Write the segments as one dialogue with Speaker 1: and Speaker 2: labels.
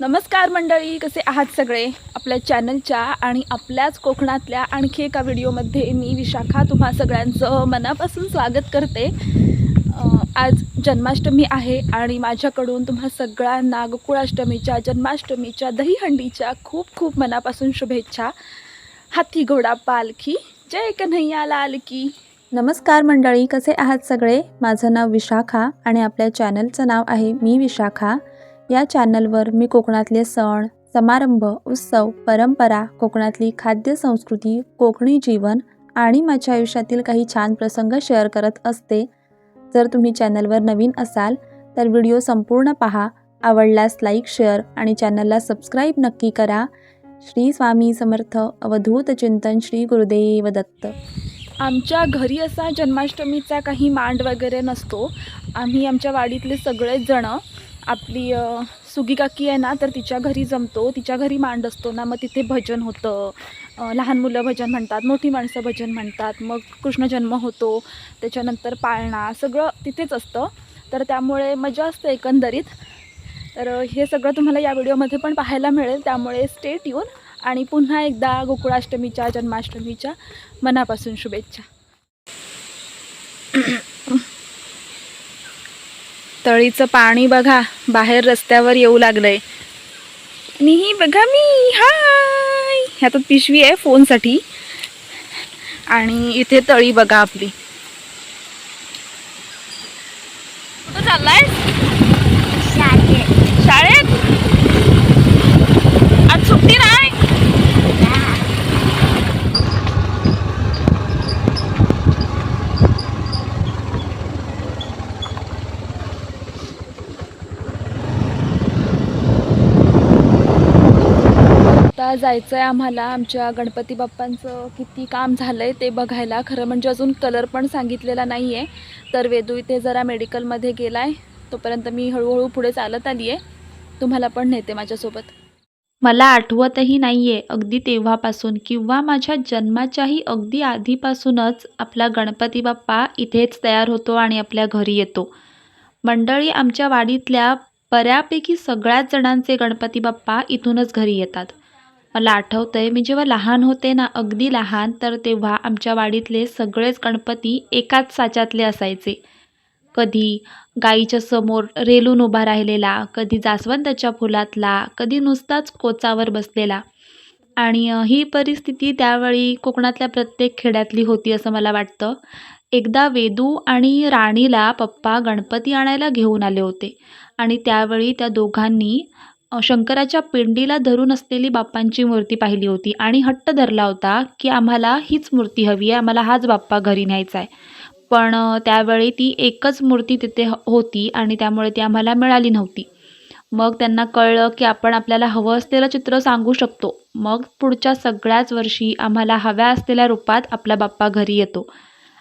Speaker 1: नमस्कार मंडळी कसे आहात सगळे? आपल्या चॅनलच्या आणि आपल्याच कोकणातल्या आणखी एका व्हिडिओमध्ये मी विशाखा तुम्हा सगळ्यांचं मनापासून स्वागत करते. आज जन्माष्टमी आहे आणि माझ्याकडून तुम्हा सगळ्यांना गोकुळाष्टमीच्या जन्माष्टमीच्या दहीहंडीच्या खूप खूप मनापासून शुभेच्छा. हाती घोडा पालखी जय कन्हैया लाल की
Speaker 2: नमस्कार मंडळी कसे आहात सगळे? माझं नाव विशाखा आणि आपल्या चॅनलचं नाव आहे मी विशाखा. या चॅनलवर मी कोकणातले सण समारंभ उत्सव परंपरा कोकणातली खाद्य संस्कृती कोकणी जीवन आणि माझ्या आयुष्यातील काही छान प्रसंग शेअर करत असते. जर तुम्ही चॅनलवर नवीन असाल तर व्हिडिओ संपूर्ण पहा आवडल्यास लाईक शेअर आणि चॅनलला सबस्क्राईब नक्की करा. श्री स्वामी समर्थ अवधूत चिंतन श्री गुरुदेव दत्त.
Speaker 1: आमच्या घरी असा जन्माष्टमीचा काही मांड वगैरे नसतो. आम्ही आमच्या वाडीतले सगळेच जणं आपली सुगी काकी आहे ना तर तिच्या घरी जमतो. तिच्या घरी मांड असतो ना मग तिथे भजन होतं. लहान मुलं भजन म्हणतात मोठी माणसं भजन म्हणतात मग कृष्णजन्म होतो त्याच्यानंतर पाळणा सगळं तिथेच असतं. तर त्यामुळे मजा असते एकंदरीत. तर हे सगळं तुम्हाला या व्हिडिओमध्ये पण पाहायला मिळेल. त्यामुळे स्टेट येऊन आणि पुन्हा एकदा गोकुळाष्टमीच्या जन्माष्टमीच्या मनापासून शुभेच्छा. तळीचं पाणी बघा बाहेर रस्त्यावर येऊ लागलंय. आणि ही बघा मी हाय. ह्यातच पिशवी आहे फोनसाठी. आणि इथे तळी बघा आपली. कुठं चाललाय शाळेत आज सुट्टी नाही आता जायचं आहे आम्हाला आमच्या गणपती बाप्पांचं किती काम झालं आहे ते बघायला. खरं म्हणजे अजून कलर पण सांगितलेला नाही आहे तर वेदू इथे जरा मेडिकलमध्ये गेला आहे तोपर्यंत मी हळूहळू पुढे चालत आली आहे तुम्हाला पण नेते माझ्यासोबत.
Speaker 2: मला आठवतही नाही आहे अगदी तेव्हापासून किंवा माझ्या जन्माच्याही अगदी आधीपासूनच आपला गणपती बाप्पा इथेच तयार होतो आणि आपल्या घरी येतो. मंडळी आमच्या वाडीतल्या बऱ्यापैकी सगळ्याच जणांचे गणपती बाप्पा इथूनच घरी येतात. मला आठवतं आहे मी जेव्हा लहान होते ना अगदी लहान तर तेव्हा आमच्या वाडीतले सगळेच गणपती एकाच साच्यातले असायचे. कधी गाईच्या समोर रेलून उभा राहिलेला कधी जास्वंदाच्या फुलातला कधी नुसताच कोचावर बसलेला. आणि ही परिस्थिती त्यावेळी कोकणातल्या प्रत्येक खेड्यातली होती असं मला वाटतं. एकदा वेदू आणि राणीला पप्पा गणपती आणायला घेऊन आले होते. आणि त्यावेळी त्या दोघांनी शंकराच्या पिंडीला धरून असलेली बाप्पांची मूर्ती पाहिली होती आणि हट्ट धरला होता की आम्हाला हीच मूर्ती हवी आहे आम्हाला हाच बाप्पा घरी न्यायचा आहे. पण त्यावेळी ती एकच मूर्ती तिथे ह- होती आणि त्यामुळे ती आम्हाला मिळाली नव्हती. मग त्यांना कळलं की आपण आपल्याला हवं असलेलं चित्र सांगू शकतो. मग पुढच्या सगळ्याच वर्षी आम्हाला हव्या असलेल्या रूपात आपला बाप्पा घरी येतो.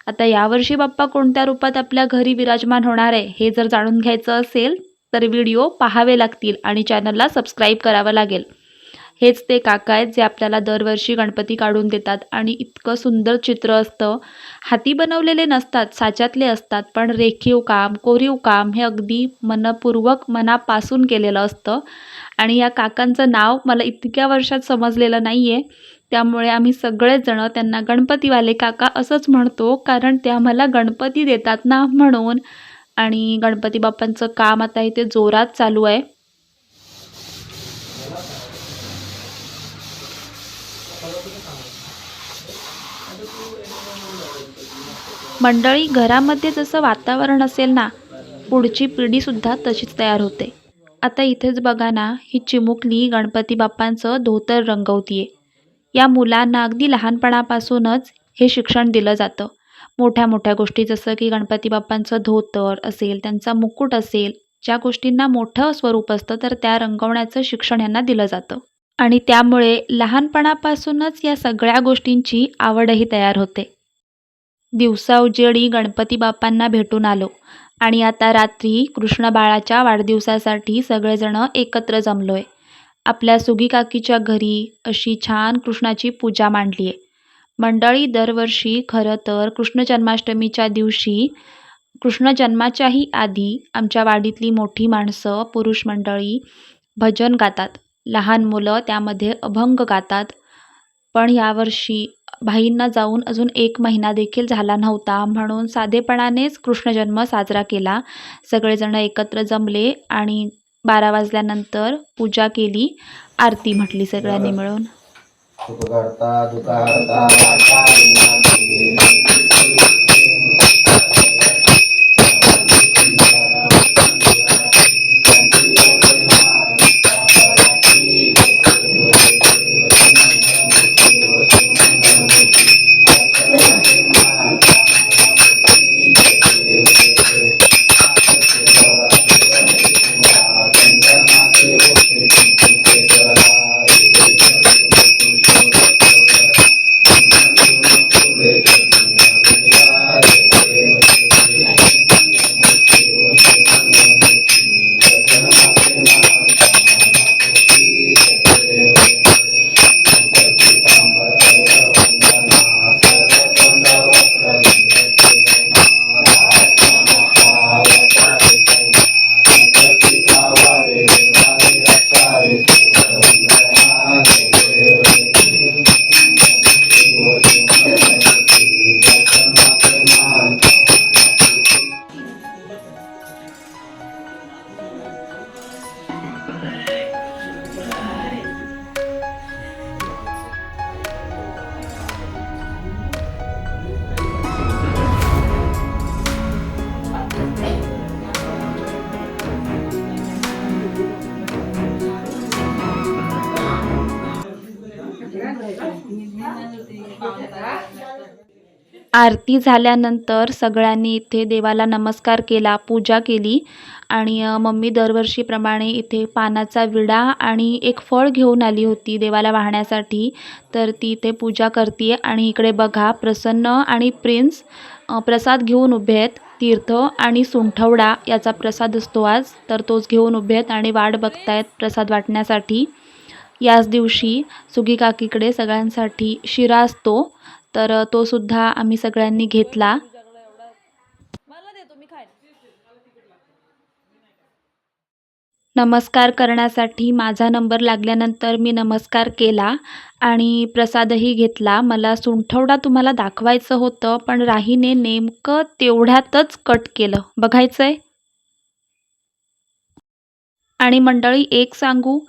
Speaker 2: आता यावर्षी बाप्पा कोणत्या रूपात आपल्या घरी विराजमान होणार आहे हे जर जाणून घ्यायचं असेल तर व्हिडिओ पाहावे लागतील आणि चॅनलला सबस्क्राईब करावं लागेल. हेच ते काका आहेत जे आपल्याला दरवर्षी गणपती काढून देतात आणि इतकं सुंदर चित्र असतं. हाती बनवलेले नसतात साच्यातले असतात पण रेखीव काम कोरीव काम हे अगदी मनपूर्वक मनापासून केलेलं असतं. आणि या काकांचं नाव मला इतक्या वर्षात समजलेलं नाही आहे त्यामुळे आम्ही सगळेजणं त्यांना गणपतीवाले काका असंच म्हणतो कारण ते आम्हाला गणपती देतात ना म्हणून आणि गणपती बाप्पांचं काम आता इथे जोरात चालू आहे. मंडळी घरामध्ये जसं वातावरण असेल ना पुढची पिढीसुद्धा तशीच तयार होते. आता इथेच बघा ना ही चिमुकली गणपती बाप्पांचं धोतर रंगवतीये. या मुलांना अगदी लहानपणापासूनच हे शिक्षण दिलं जातं. मोठ्या मोठ्या गोष्टी जसं की गणपती बाप्पांचं धोतर असेल त्यांचा मुकुट असेल ज्या गोष्टींना मोठं स्वरूप असतं तर त्या रंगवण्याचं शिक्षण यांना दिलं जातं. आणि त्यामुळे लहानपणापासूनच या सगळ्या गोष्टींची आवडही तयार होते. दिवसा उजेडी गणपती बाप्पांना भेटून आलो आणि आता रात्री कृष्ण बाळाच्या वाढदिवसासाठी सगळेजण एकत्र जमलो आहे आपल्या सुगी काकीच्या घरी अशी छान कृष्णाची पूजा मांडली आहे मंडळी दरवर्षी खरं तर कृष्ण जन्माष्टमीच्या दिवशी कृष्ण जन्माच्याही आधी आमच्या वाडीतली मोठी माणसं पुरुष मंडळी भजन गातात. लहान मुलं त्यामध्ये अभंग गातात. पण यावर्षी भाईंना जाऊन अजून एक महिना देखील झाला नव्हता. म्हणून साधेपणानेच कृष्णजन्म साजरा केला. सगळेजण एकत्र जमले आणि बारा वाजल्यानंतर पूजा केली. आरती म्हटली सगळ्यांनी मिळून.
Speaker 3: सुखकर्ता दुःखहर्ता Thank you. Yeah.
Speaker 2: आरती झाल्यानंतर सगळ्यांनी इथे देवाला नमस्कार केला पूजा केली. आणि मम्मी दरवर्षीप्रमाणे इथे पानाचा विडा आणि एक फळ घेऊन आली होती देवाला वाहण्यासाठी. तर ती इथे पूजा करते आणि इकडे बघा प्रसन्न आणि प्रिन्स प्रसाद घेऊन उभे आहेत. तीर्थ आणि सुंठवडा याचा प्रसाद असतो आज. तर तोच घेऊन उभे आहेत आणि वाट बघतायत प्रसाद वाटण्यासाठी. याच दिवशी सुगी काकीकडे सगळ्यांसाठी शिरा असतो. तर तो सुद्धा आम्ही सगळ्यांनी घेतला. नमस्कार करण्यासाठी माझा नंबर लागल्यानंतर मी नमस्कार केला आणि प्रसादही घेतला. मला सुंठवडा तुम्हाला दाखवायचं होतं पण राहीने नेमकं तेवढ्यातच कट केलं. बघायचं आहे आणि मंडळी एक सांगू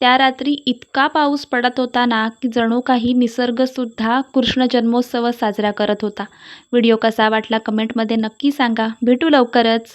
Speaker 2: त्या रात्री इतका पाऊस पडत होता ना की जणू काही निसर्गसुद्धा कृष्ण जन्मोत्सव साजरा करत होता. व्हिडिओ कसा वाटला कमेंटमध्ये नक्की सांगा. भेटू लवकरच.